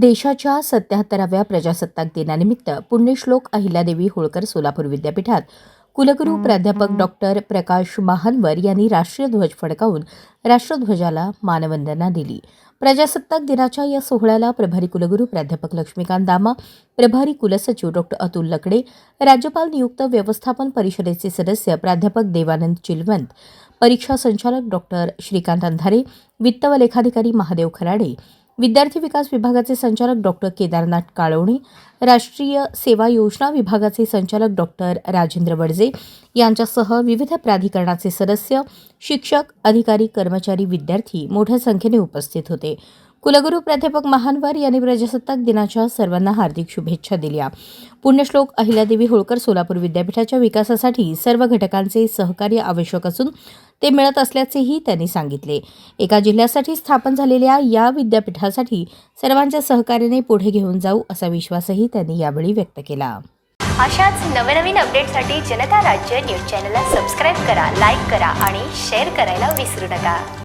देशाच्या सत्याहत्तराव्या प्रजासत्ताक दिनानिमित्त पुण्यश्लोक अहिल्यादेवी होळकर सोलापूर विद्यापीठात कुलगुरू प्राध्यापक डॉक्टर प्रकाश महानवर यांनी राष्ट्रीय ध्वज फडकावून राष्ट्रध्वजाला मानवंदना दिली. प्रजासत्ताक दिनाच्या या सोहळ्याला प्रभारी कुलगुरू प्राध्यापक लक्ष्मीकांत दामा प्रभारी कुलसचिव डॉक्टर अतुल लकडे राज्यपाल नियुक्त व्यवस्थापन परिषदेचे सदस्य प्राध्यापक देवानंद चिलवंत परीक्षा संचालक डॉक्टर श्रीकांत अंधारे वित्त व लेखाधिकारी महादेव खराडे विद्यार्थी विकास विभागाचे संचालक डॉक्टर केदारनाथ काळवणे राष्ट्रीय सेवा योजना विभागाचे संचालक डॉक्टर राजेंद्र वडजे यांच्यासह विविध प्राधिकरणाचे सदस्य शिक्षक अधिकारी कर्मचारी विद्यार्थी मोठ्या संख्येने उपस्थित होते. कुलगुरू प्राध्यापक महानवर यांनी प्रजासत्ताक दिनाच्या सर्वांना हार्दिक शुभेच्छा दिल्या. पुण्यश्लोक अहिल्यादेवी होळकर सोलापूर विद्यापीठाच्या विकासासाठी सर्व घटकांचे सहकार्य आवश्यक असून ते मिळत असल्याचेही त्यांनी सांगितले. एका जिल्ह्यासाठी स्थापन झालेल्या या विद्यापीठासाठी सर्वांच्या सहकार्याने पुढे घेऊन जाऊ असा विश्वासही त्यांनी यावेळी व्यक्त केला. अशाच नवनवीन अपडेटसाठी जनता राज्य न्यूज चॅनलला सबस्क्राईब करा लाईक करा आणि शेअर करायला विसरू नका.